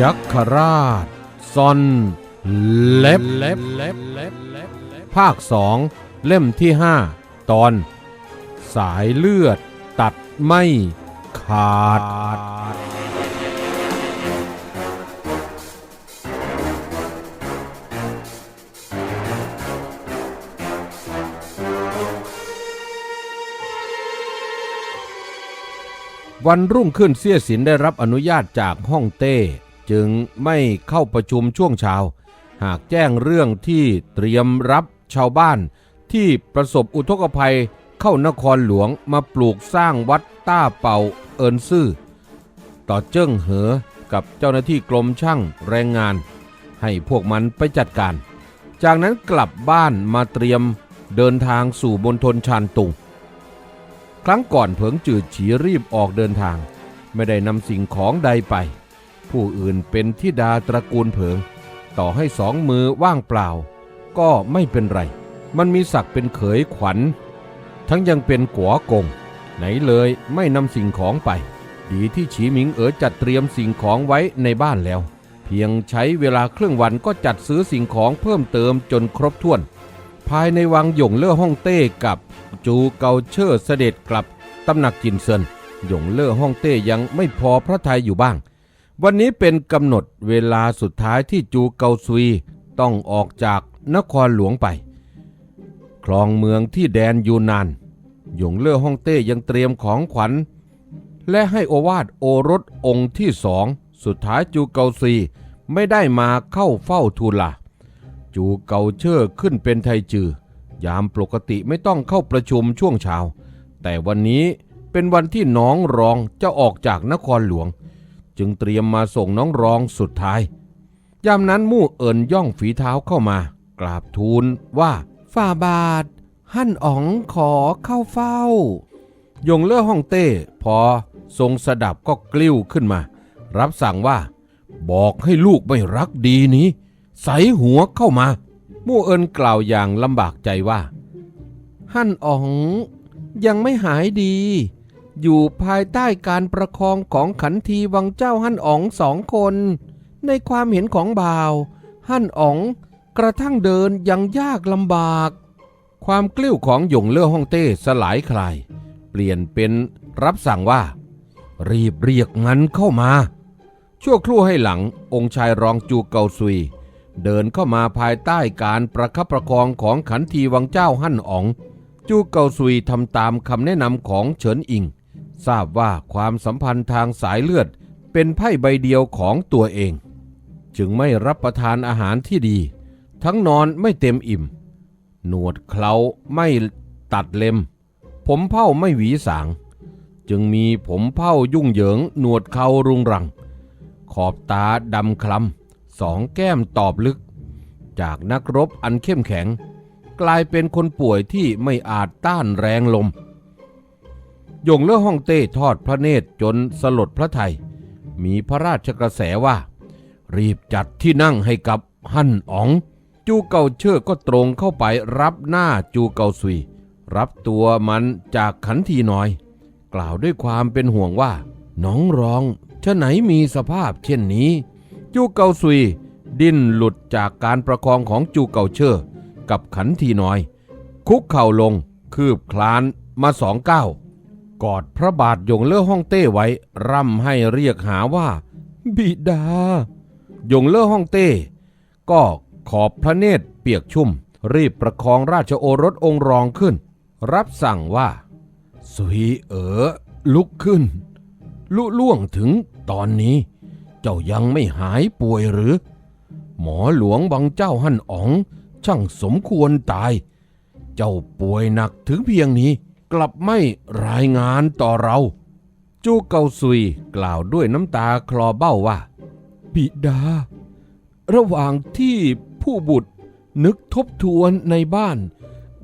ยัคฆราชซอนเล็บเล็บเล็บเล็บเล็บภาคสองเล่มที่ห้าตอน สายเลือดตัดไม่ขาด วันรุ่งขึ้นเสี้ยสินได้รับอนุญาตจากฮ่องเต้ จึงไม่เข้าประชุมช่วงเช้า หากแจ้งเรื่องที่เตรียมรับชาวบ้านที่ประสบอุทกภัยเข้านครหลวงมาปลูกสร้างวัดต้าเป่าเอินซื่อ ต่อเจิ้งเหอกับเจ้าหน้าที่กรมช่างแรงงาน ให้พวกมันไปจัดการ จากนั้นกลับบ้านมาเตรียมเดินทางสู่บนทนชานตุง ครั้งก่อนเผิงจืดฉีรีบออกเดินทาง ไม่ได้นำสิ่งของใดไป ผู้อื่นเป็นทิดาตระกูลเผิง ต่อให้สองมือว่างเปล่า ก็ไม่เป็นไร มันมีศักดิ์เป็นเขยขวัญ ทั้งยังเป็นกัวกง ไหนเลยไม่นำสิ่งของไป ดีที่ฉีหมิงเอ๋อจัดเตรียมสิ่งของไว้ในบ้านแล้ว เพียงใช้เวลาครึ่งวันก็จัดซื้อสิ่งของเพิ่มเติมจนครบถ้วน ภายในวังหยงเล่อฮ่องเต้กับจูเกาเชอร์เสด็จกลับตำหนักจินเซินหยงเล่อฮ่องเต้ยังไม่พอพระทัยอยู่บ้าง วันนี้เป็นกำหนดเวลาสุดท้ายที่จูเกาซุยต้องออกจากนครหลวงไป คลองเมืองที่แดนยูนาน หยงเล่อฮ่องเต้ยังเตรียมของขวัญ และให้โอวาทโอรสองค์ที่สอง สุดท้ายจูเกาซีไม่ได้มาเข้าเฝ้าทูลลาจูเกาเชอร์ขึ้นเป็นไทจือ ยามปกติไม่ต้องเข้าประชุมช่วงเช้า แต่วันนี้เป็นวันที่น้องรองจะออกจากนครหลวง จึงเตรียมมาส่งน้องรองสุดท้าย ยามนั้นมู่เอินย่องฝีเท้าเข้ามา กราบทูลว่าฝ่าบาท หั่นอ๋องขอเข้าเฝ้ายงเล่อฮ่องเต้พอทรงสดับก็กลิ้วขึ้นมา รับสั่งว่า บอกให้ลูกไม่รักดีนี้ ใสหัวเข้ามา มู่เอินกล่าวอย่างลำบากใจว่า หั่นอ๋องยังไม่หายดี อยู่ภายใต้การประคองของขันทีวังเจ้าหั่นอ๋องสองคน ในความเห็นของบ่าว หั่นอ๋องกระทั่งเดินยังยากลำบาก ความกลิ้วของหยงเล่อฮ่องเต้สลายคลายเปลี่ยนเป็นรับสั่งว่า รีบเรียกมันเข้ามา ชั่วครู่ให้หลังองค์ชายรองจูเกาซุย เดินเข้ามาภายใต้การประคับประคองของขันทีวังเจ้าหั่นอ๋องจูเกาซุยทำตามคำแนะนำของเฉินอิง ทราบว่าความสัมพันธ์ทางสายเลือดเป็นไพ่ใบเดียวของตัวเอง จึงไม่รับประทานอาหารที่ดี ทั้งนอนไม่เต็มอิ่ม หนวดเคราไม่ตัดเล็ม ผมเผ้าไม่หวีสาง จึงมีผมเผ้ายุ่งเหยิง หนวดเขารุงรัง ขอบตาดำคล้ำสองแก้มตอบลึก จากนักรบอันเข้มแข็ง กลายเป็นคนป่วยที่ไม่อาจต้านแรงลม ยงเล่อฮ่องเต้ทอดพระเนตรจนสลดพระไทย มีพระราชกระแสว่า รีบจัดที่นั่งให้กับฮั่นอ๋อง จูเกาเชิดก็ตรงเข้าไปรับหน้าจูเกาซุย รับตัวมันจากขันทีน้อย กล่าวด้วยความเป็นห่วงว่าน้องรองชะไหนมีสภาพเช่นนี้ จูเกาซุย ดิ้นหลุดจากการประคองของจูเกาเชอร์กับขันทีน้อย คุกเข่าลงคืบคลานมาสองก้าว กอดพระบาทยงเล่อฮ่องเต้ไว้ ร่ำให้เรียกหาว่า บิดา ยงเล่อฮ่องเต้ ก็ขอบพระเนตรเปียกชุ่ม รีบประคองราชโอรสองค์รองขึ้น รับสั่งว่า สุยเอ๋อลุกขึ้น ลุล่วงถึงตอนนี้ เจ้ายังไม่หายป่วยหรือ หมอหลวงบางเจ้าหั่นอ๋อง ช่างสมควรตาย เจ้าป่วยหนักถึงเพียงนี้ กลับไม่รายงานต่อเรา จูเกาซุยกล่าวด้วยน้ำตาคลอเบ้าว่า บิดา ระหว่างที่ผู้บุตรนึกทบทวนในบ้าน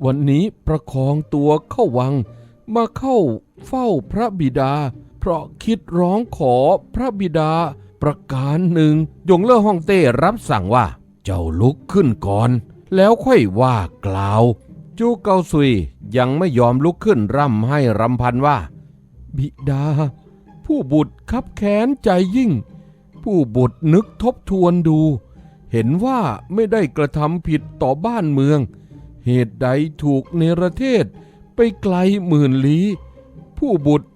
วันนี้ประคองตัวเข้าวัง มาเข้าเฝ้าพระบิดา เพราะคิดร้องขอพระบิดาประการหนึ่ง ยงเล่อฮ่องเต้รับสั่งว่า เจ้าลุกขึ้นก่อน แล้วค่อยว่ากล่าว จูเกาซุยยังไม่ยอมลุกขึ้นร่ำให้รำพันว่า บิดา ผู้บุตรคับแค้นใจยิ่ง ผู้บุตรนึกทบทวนดู เห็นว่าไม่ได้กระทำผิดต่อบ้านเมือง เหตุใดถูกเนรเทศไปไกลหมื่นลี้ ผู้บุตร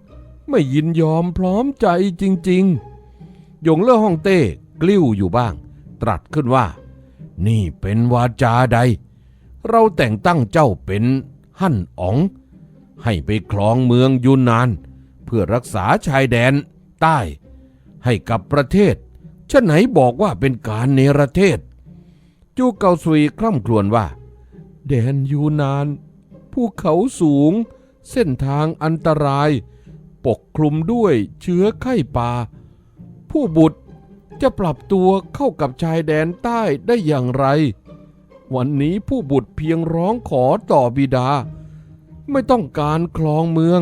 ไม่ยินยอมพร้อมใจจริงๆหยงเล่อฮ่องเต้กลิ้วอยู่บ้าง ตรัสขึ้นว่า นี่เป็นวาจาใด เราแต่งตั้งเจ้าเป็นหั่นอ๋อง ให้ไปครองเมืองยูนนาน เพื่อรักษาชายแดนใต้ ให้กับประเทศชะไหนบอกว่าเป็นการเนรเทศ จูเกาซุยคร่ำครวญว่า แดนยูนานภูเขาสูง เส้นทางอันตราย ปกคลุมด้วยเชื้อไข้ป่า ผู้บุตรจะปรับตัวเข้ากับชายแดนใต้ได้อย่างไร วันนี้ผู้บุตรเพียงร้องขอต่อบิดา ไม่ต้องการคลองเมือง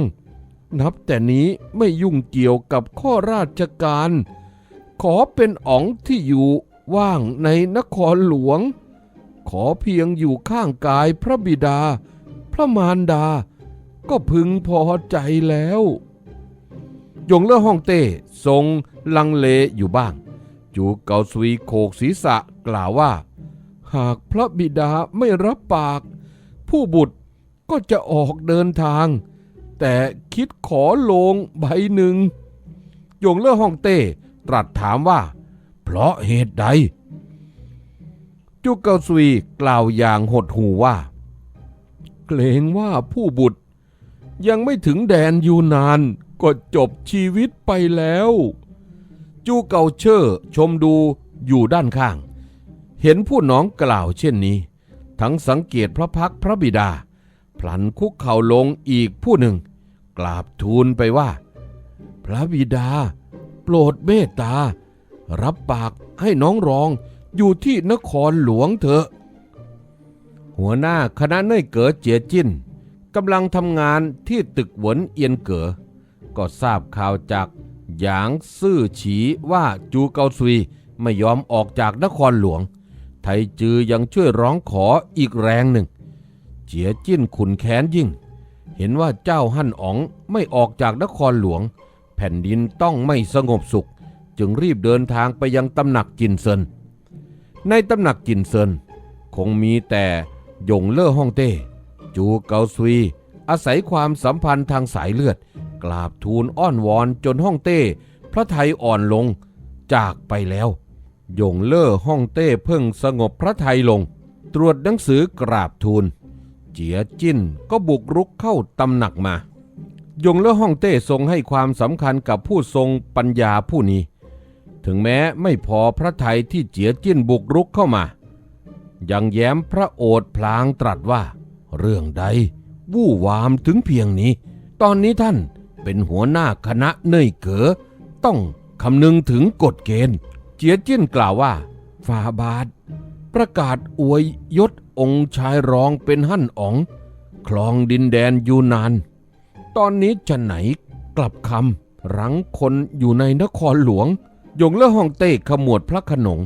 นับแต่นี้ไม่ยุ่งเกี่ยวกับข้อราชการ ขอเป็นอ๋องที่อยู่ว่างในนครหลวง ขอเพียงอยู่ข้างกายพระบิดา พระมารดา ก็พึงพอใจแล้วยงเล่อฮ่องเต้ทรงลังเลอยู่บ้าง จูเกาซุยโขกศีรษะกล่าวว่า หากพระบิดาไม่รับปาก ผู้บุตรก็จะออกเดินทาง แต่คิดขอลงใบหนึ่งยงเล่อฮ่องเต้ตรัสถามว่า เพราะเหตุใด จุกเกาซุยกล่าวอย่างหดหูว่า เกรงว่าผู้บุตรยังไม่ถึงแดนยูนานก็จบชีวิตไปแล้ว จูเกาเชอร์ชมดูอยู่ด้านข้าง เห็นผู้น้องกล่าวเช่นนี้ ทั้งสังเกตพระพักพระบิดา พลันคุกเข่าลงอีกผู้หนึ่ง กราบทูลไปว่า พระบิดา โปรดเมตตา รับปากให้น้องรองอยู่ที่นครหลวงเถอะ หัวหน้าคณะเน่ยเก๋อเจียจิ้นกำลังทำงานที่ตึกหวนเอียนเก๋อก็ทราบข่าวจากหยางซื่อฉีว่าจูเกาซุยไม่ยอมออกจากนครหลวง ไทจือยังช่วยร้องขออีกแรงหนึ่ง เจียจิ้นขุนแค้นยิ่ง เห็นว่าเจ้าหั่นอ๋องไม่ออกจากนครหลวง แผ่นดินต้องไม่สงบสุข จึงรีบเดินทางไปยังตำหนักจินเซิน ในตำหนักจินเซิน คงมีแต่หยงเล่อฮ่องเต้ จูเกาซุย อาศัยความสัมพันธ์ทางสายเลือด กราบทูลอ้อนวอนจนฮ่องเต้ พระไทยอ่อนลงจากไปแล้ว ยงเล่อฮ่องเต้เพิ่งสงบพระไทยลง ตรวจหนังสือกราบทูล เจียจิ้นก็บุกรุกเข้าตำหนักมา ยงเล่อฮ่องเต้ทรงให้ความสำคัญกับผู้ทรงปัญญาผู้นี้ ถึงแม้ไม่พอพระไทยที่เจียจิ้นบุกรุกเข้ามา ยังแย้มพระโอษฐ์พลางตรัสว่า เรื่องใด วู่วามถึงเพียงนี้ ตอนนี้ท่านเป็นหัวหน้าคณะเน่ยเก๋อต้องคำนึงถึงกฎเกณฑ์ เจียเจิ้ยนกล่าวว่าฟาบาท ประกาศอวยยศองค์ชายรองเป็นหั่นอ๋อง คลองดินแดนยูนาน ตอนนี้จะไหนกลับคำรังคนอยู่ในนครหลวง ยงเล่อฮ่องเต้ขมวดพระขนง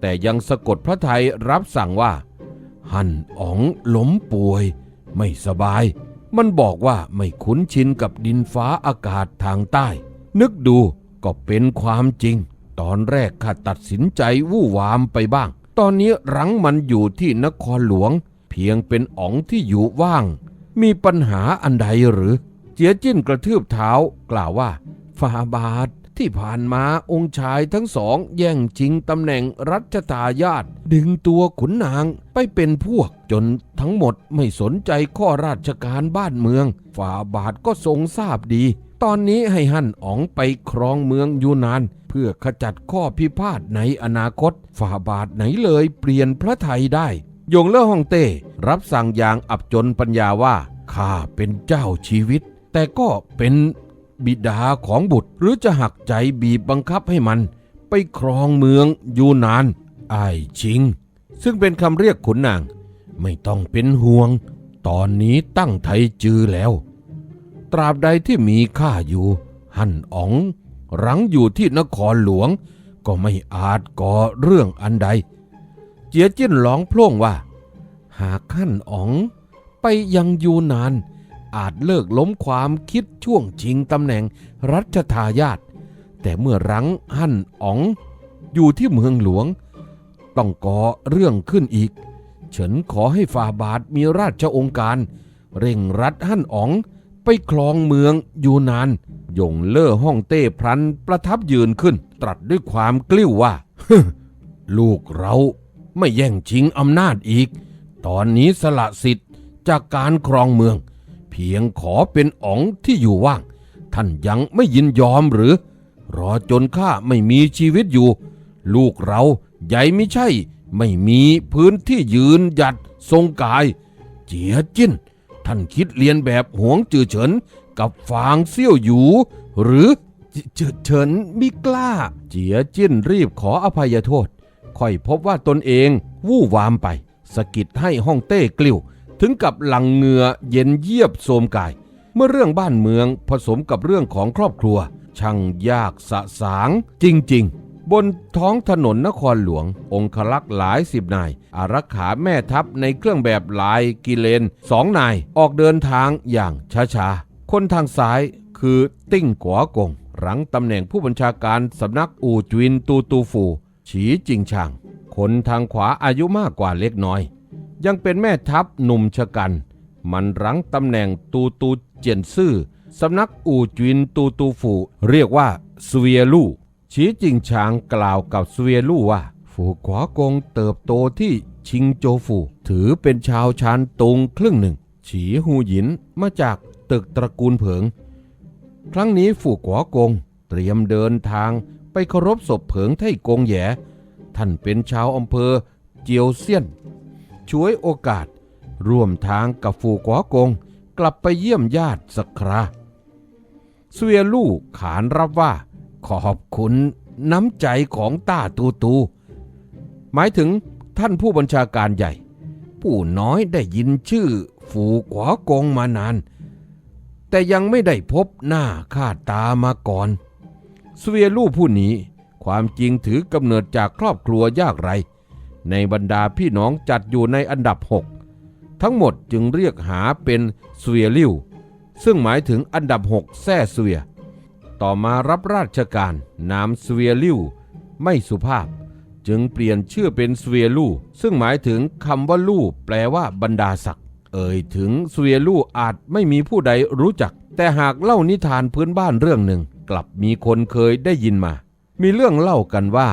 แต่ยังสะกดพระไทยรับสั่งว่า หั่นอ๋องล้มป่วย ไม่สบาย มันบอกว่าไม่คุ้นชินกับดินฟ้าอากาศทางใต้ นึกดูก็เป็นความจริง ตอนแรกข้าตัดสินใจวู่วามไปบ้าง ตอนนี้รังมันอยู่ที่นครหลวง เพียงเป็นอ๋องที่อยู่ว่าง มีปัญหาอันใดหรือ เจียจิ้นกระทืบเท้ากล่าวว่าฟาบาทที่ผ่านมาองค์ชายทั้งสองแย่งชิงตำแหน่งรัชทายาทดึงตัวขุนนางไปเป็นพวก จนทั้งหมดไม่สนใจข้อราชการบ้านเมือง ฝ่าบาทก็ทรงทราบดี ตอนนี้ให้หั่นอ๋องไปครองเมืองยูนาน เพื่อขจัดข้อพิพาทในอนาคต ฝ่าบาทไหนเลยเปลี่ยนพระไทยได้ยงเล่อฮ่องเต้รับสั่งอย่างอับจนปัญญาว่าข้าเป็นเจ้าชีวิต แต่ก็เป็นบิดาของบุตร หรือจะหักใจบีบบังคับให้มัน ไปครองเมืองยูนานไอ้ชิง ซึ่งเป็นคำเรียกขุนนาง ไม่ต้องเป็นห่วง ตอนนี้ตั้งไทยจือแล้ว ตราบใดที่มีข้าอยู่ หั่นอ๋อง รังอยู่ที่นครหลวง ก็ไม่อาจก่อเรื่องอันใด เจียจิ้นร้องโพล่งว่า หากหั่นอ๋องไปยังอยู่นาน อาจเลิกล้มความคิดช่วงชิงตำแหน่งรัชทายาทแต่เมื่อรั้งหั่นอ๋องอยู่ที่เมืองหลวง ต้องก่อเรื่องขึ้นอีก เฉินขอให้ฝ่าบาทมีราชองค์การ เร่งรัดหั่นอ๋อง ไปครองเมืองอยู่นานยงเล่อห้องเต้พลันประทับยืนขึ้น ตรัสด้วยความกลิ้วว่าลูกเราไม่แย่งชิงอำนาจอีก ตอนนี้สละสิทธิ์จากการครองเมือง เพียงขอเป็นอ๋องที่อยู่ว่าง ท่านยังไม่ยินยอมหรือ รอจนข้าไม่มีชีวิตอยู่ ลูกเราใหญ่ไม่ใช่ ไม่มีพื้นที่ยืนหยัดทรงกาย เจียจิ้น ท่านคิดเรียนแบบหวงจือเฉินกับฟางเซี่ยวอยู่หรือเจเฉินมิกล้า เจียจิ้นรีบขออภัยโทษ ค่อยพบว่าตนเองวู่วามไปสะกิดให้ห้องเต้กลิ้ว ถึงกับหลังเหงื่อเย็นเยียบโสมกาย เมื่อเรื่องบ้านเมืองผสมกับเรื่องของครอบครัว ช่างยากสะสางจริง ๆ บนท้องถนนนครหลวง องคลักษ์หลายสิบนาย อารักขาแม่ทัพในเครื่องแบบลายกิเลนสองนายออกเดินทางอย่างช้าๆ คนทางซ้ายคือติ้งกัวกง หลังตำแหน่งผู้บัญชาการสำนักอู่จวินตูตูฟู ฉีจิงช่าง คนทางขวาอายุมากกว่าเล็กน้อย ยังเป็นแม่ทัพหนุ่มชะกัน มันรั้งตำแหน่งตูตูเจียนซื่อสำนักอู่จวินตูตูฟู เรียกว่าสเวียลู่ ฉีจิงชางกล่าวกับสเวียลู่ว่า ฝูขวากงเติบโตที่ชิงโจฟู ถือเป็นชาวชานตุงครึ่งหนึ่ง ฉีหูหยินมาจากตึกตระกูลเผิง ครั้งนี้ฝูกวากงเตรียมเดินทางไปเคารพศพเผิงไท่กงแหยท่านเป็นชาวอำเภอเจียวเซียน ช่วยโอกาส ร่วมทางกับฝูกวากง กลับไปเยี่ยมญาติสักคราเวียลู่ขานรับว่า ขอบคุณน้ำใจของต้าตูตู หมายถึงท่านผู้บัญชาการใหญ่ ผู้น้อยได้ยินชื่อฝูขวากงมานาน แต่ยังไม่ได้พบหน้าค่าตามาก่อนสเวียลู่ผู้นี้ความจริงถือกำเนิดจากครอบครัวยากไร ในบรรดาพี่น้องจัดอยู่ในอันดับ6ทั้งหมดจึงเรียกหาเป็นสเวียลิ่วซึ่งหมายถึงอันดับ6แซ่สเวีย ต่อมารับราชการนามสเวียลิ่วไม่สุภาพ จึงเปลี่ยนชื่อเป็นสเวียลูซึ่งหมายถึงคำว่าลู่แปลว่าบรรดาศักดิ์เอ่ยถึงสเวียลูอาจไม่มีผู้ใดรู้จัก แต่หากเล่านิทานพื้นบ้านเรื่องหนึ่ง กลับมีคนเคยได้ยินมา มีเรื่องเล่ากันว่า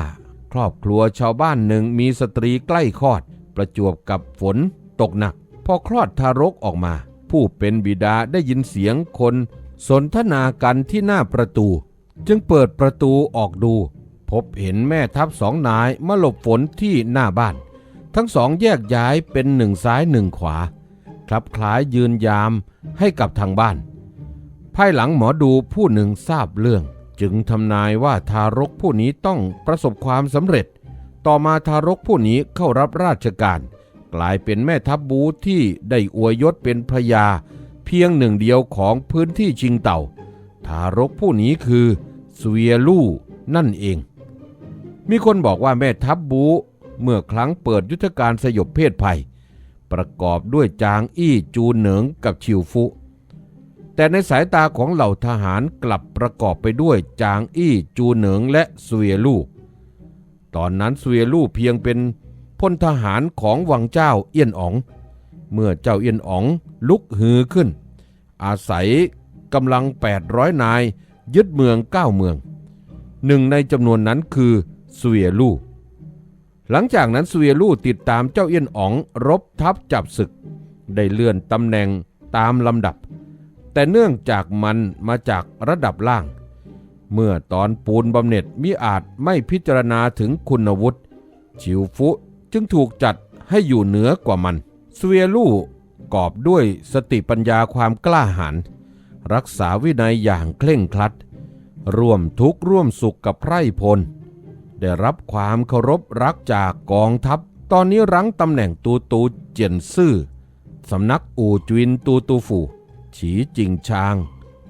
ครอบครัวชาวบ้านหนึ่งมีสตรีใกล้คลอด ประจวบกับฝน ตกหนัก พอคลอดทารกออกมา ผู้เป็นบิดาได้ยินเสียงคน สนทนากันที่หน้าประตู จึงเปิดประตูออกดู พบเห็นแม่ทัพสองนายมาหลบฝนที่หน้าบ้าน ทั้งสองแยกย้ายเป็นหนึ่งซ้ายหนึ่งขวาคลับคล้ายยืนยามให้กับทางบ้าน ภายหลังหมอดูผู้หนึ่งทราบเรื่อง จึงทำนายว่าทารกผู้นี้ต้องประสบความสำเร็จ ต่อมาทารกผู้นี้เข้ารับราชการ กลายเป็นแม่ทัพบูที่ได้อวยยศเป็นพระยา เพียงหนึ่งเดียวของพื้นที่ชิงเต่า ทารกผู้นี้คือสเวียลู่นั่นเอง มีคนบอกว่าแม่ทัพบูเมื่อครั้งเปิดยุทธการสยบเพศภัย ประกอบด้วยจางอี้จูเหนิงกับชิวฟุ แต่ในสายตาของเหล่าทหารกลับประกอบไปด้วยจางอี้จูเหนิงและสเวียลู่ตอนนั้นสเวียลู่เพียงเป็นพลทหารของวังเจ้าเอี้ยนอ๋อง เมื่อเจ้าเอี้ยนอ๋องลุกฮือขึ้น อาศัยกำลัง 800 นาย ยึดเมืองเก้าเมือง หนึ่งในจำนวนนั้นคือสเวียลู่หลังจากนั้นสเวียลู่ติดตามเจ้าเอี้ยนอ๋องรบทับจับศึก ได้เลื่อนตำแหน่งตามลำดับ แต่เนื่องจากมันมาจากระดับล่าง เมื่อตอนปูนบำเหน็จมิอาจไม่พิจารณาถึงคุณวุฒิชิวฟุจึงถูกจัดให้อยู่เหนือกว่ามัน สเวียลู่กอบด้วยสติปัญญาความกล้าหาญรักษาวินัยอย่างเคร่งครัด ร่วมทุกข์ร่วมสุขกับไพร่พล ได้รับความเคารพรักจากกองทัพ ตอนนี้รั้งตำแหน่งตูตูเจียนซื่อสำนักอู่จวินตูตูฝูฉีจิงชาง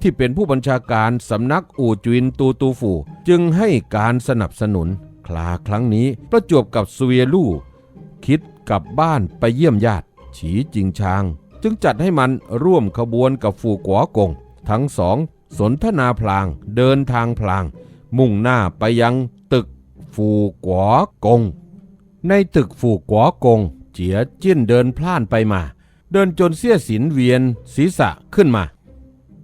ที่เป็นผู้บัญชาการสำนักอู่จวินตูตูฝูจึงให้การสนับสนุน คลาครั้งนี้ประจวบกับสเวียลู่คิดกลับบ้านไปเยี่ยมญาติ ฉีจิงชาง จึงจัดให้มันร่วมขบวนกับฟูกัวกง ทั้งสองสนทนาพลางเดินทางพลาง มุ่งหน้าไปยังตึกฟูกัวกง ในตึกฟูกัวกง เจียจิ้นเดินพล่านไปมา เดินจนเสี้ยสินเวียนศีรษะขึ้นมา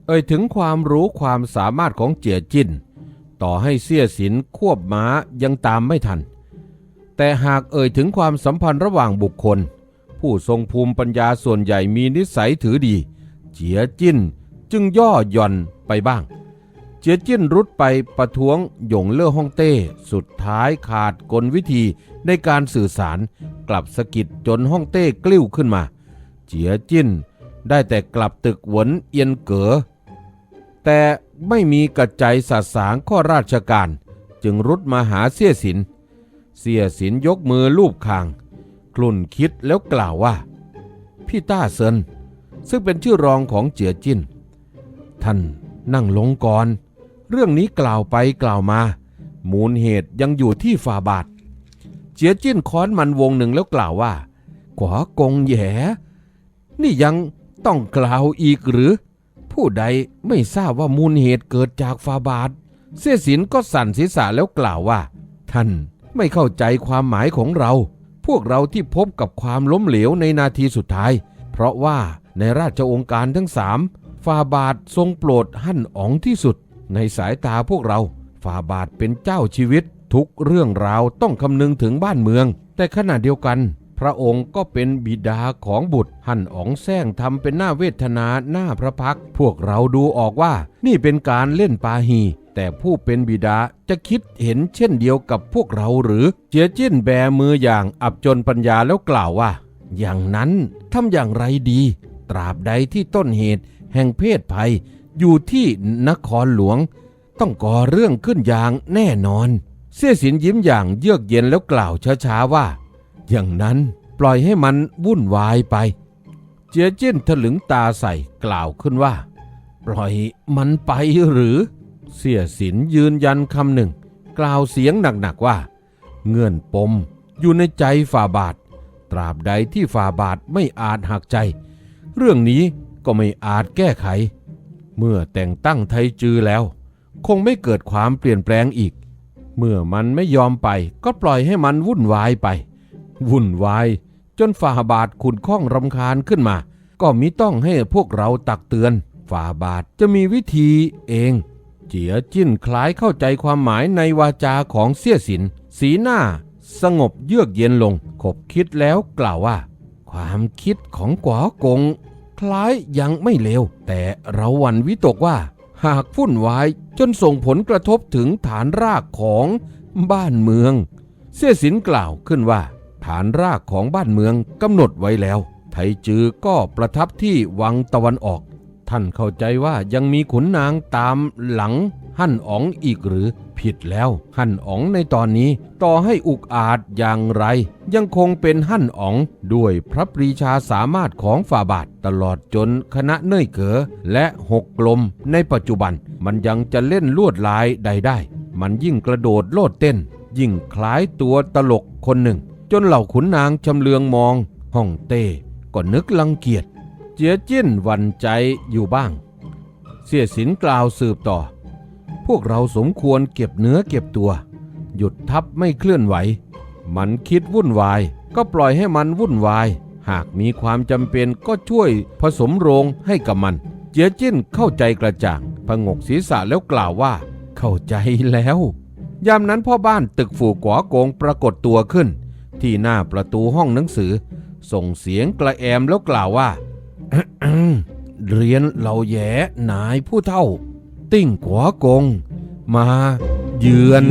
เอ่ยถึงความรู้ความสามารถของเจียจิ้นต่อให้เสี้ยสินควบม้ายังตามไม่ทัน แต่หากเอ่ยถึงความสัมพันธ์ระหว่างบุคคล ผู้ทรงภูมิปัญญาส่วนใหญ่มีนิสัยถือดี เจียจิ้นจึงย่อหย่อนไปบ้าง เจียจิ้นรุดไปประท้วงหยงเล่อฮ่องเต้ สุดท้ายขาดกลวิธีในการสื่อสารกลับสะกิดจนฮ่องเต้กลิ้วขึ้นมา เจียจิ้นได้แต่กลับตึกหวนเอียนเก๋อแต่ไม่มีกระใจสาสางข้อราชการ จึงรุดมาหาเสียสิน เสียสินยกมือลูบคาง ลุ่นคิดแล้วกล่าวว่า พี่ต้าเซิน ซึ่งเป็นชื่อรองของเจียจิ้น ท่านนั่งลงก่อน เรื่องนี้กล่าวไปกล่าวมา มูลเหตุยังอยู่ที่ฝ่าบาท เจียจิ้นค้อนมันวงหนึ่งแล้วกล่าวว่า ขวากงแย่นี่ยังต้องกล่าวอีกหรือ ผู้ใดไม่ทราบว่ามูลเหตุเกิดจากฟาบาท เสียสินก็สั่นศีรษะแล้วกล่าวว่า ท่านไม่เข้าใจความหมายของเรา พวกเราที่พบกับความล้มเหลวในนาทีสุดท้าย เพราะว่าในราชองค์การทั้งสามฟาบาททรงโปรดหั่นอ๋องที่สุด ในสายตาพวกเราฟาบาทเป็นเจ้าชีวิต ทุกเรื่องราวต้องคำนึงถึงบ้านเมือง แต่ขณะเดียวกัน พระองค์ก็เป็นบิดาของบุตร หั่นอ๋องแซงทำเป็นหน้าเวทนาหน้าพระพัก พวกเราดูออกว่านี่เป็นการเล่นปาหี แต่ผู้เป็นบิดาจะคิดเห็นเช่นเดียวกับพวกเราหรือเจียจิ้นแบมืออย่างอับจนปัญญาแล้วกล่าวว่า อย่างนั้นทำอย่างไรดี ตราบใดที่ต้นเหตุแห่งเพศภัย อยู่ที่นครหลวง ต้องก่อเรื่องขึ้นอย่างแน่นอน เสี่ยสินยิ้มอย่างเยือกเย็นแล้วกล่าวช้าๆว่า อย่างนั้นปล่อยให้มันวุ่นวายไป เจียจิ้นถลึงตาใส่กล่าวขึ้นว่า ปล่อยมันไปหรือ เสียสินยืนยันคำหนึ่ง กล่าวเสียงหนักๆว่า เงื่อนปมอยู่ในใจฝ่าบาท ตราบใดที่ฝ่าบาทไม่อาจหักใจ เรื่องนี้ก็ไม่อาจแก้ไข เมื่อแต่งตั้งไทจือแล้ว คงไม่เกิดความเปลี่ยนแปลงอีก เมื่อมันไม่ยอมไปก็ปล่อยให้มันวุ่นวายไป วุ่นวาย จนฝ่าบาทขุนข้องรำคาญขึ้นมา ก็มิต้องให้พวกเราตักเตือน ฝ่าบาทจะมีวิธีเอง เจียจิ้นคล้ายเข้าใจความหมายในวาจาของเสี่ยสิน สีหน้า สงบเยือกเย็นลง ขบคิดแล้วกล่าวว่า ความคิดของกวากง คล้ายยังไม่เลวแต่เราหวั่นวิตกว่า หากฟุ้นวายจนส่งผลกระทบถึงฐานรากของบ้านเมือง เสี่ยสินกล่าวขึ้นว่า ฐานรากของบ้านเมืองกำหนดไว้แล้ว ไทจือก็ประทับที่วังตะวันออก ท่านเข้าใจว่ายังมีขุนนางตามหลังหั่นอ๋องอีกหรือผิดแล้ว หั่นอ๋องในตอนนี้ต่อให้อุกอาจอย่างไร ยังคงเป็นหั่นอ๋องด้วยพระปรีชาสามารถของฝ่าบาทตลอดจนคณะเน่ยเก๋อและหกกลมในปัจจุบันมันยังจะเล่นลวดลายใดได้ มันยิ่งกระโดดโลดเต้น ยิ่งคล้ายตัวตลกคนหนึ่ง จนเหล่าขุนนางชำเลืองมอง ห้องเต้ก็นึกลังเกียจ จียจิ้นวันใจอยู่บ้าง เสียสินกล่าวสืบต่อ พวกเราสมควรเก็บเนื้อเก็บตัว หยุดทับไม่เคลื่อนไหว มันคิดวุ่นวาย ก็ปล่อยให้มันวุ่นวาย หากมีความจำเป็นก็ช่วยผสมโรงให้กับมัน เจียจิ้นเข้าใจกระจ่างพงกศีรษะแล้วกล่าวว่า เข้าใจแล้ว ยามนั้นพ่อบ้านตึกฝูกวโกงปรากฏตัวขึ้น ที่หน้าประตูห้องหนังสือ ส่งเสียงกระแอมแล้วกล่าวว่า เรียนเหล่าแย่นายผู้เท่า ติ้งขวากง มาเยือน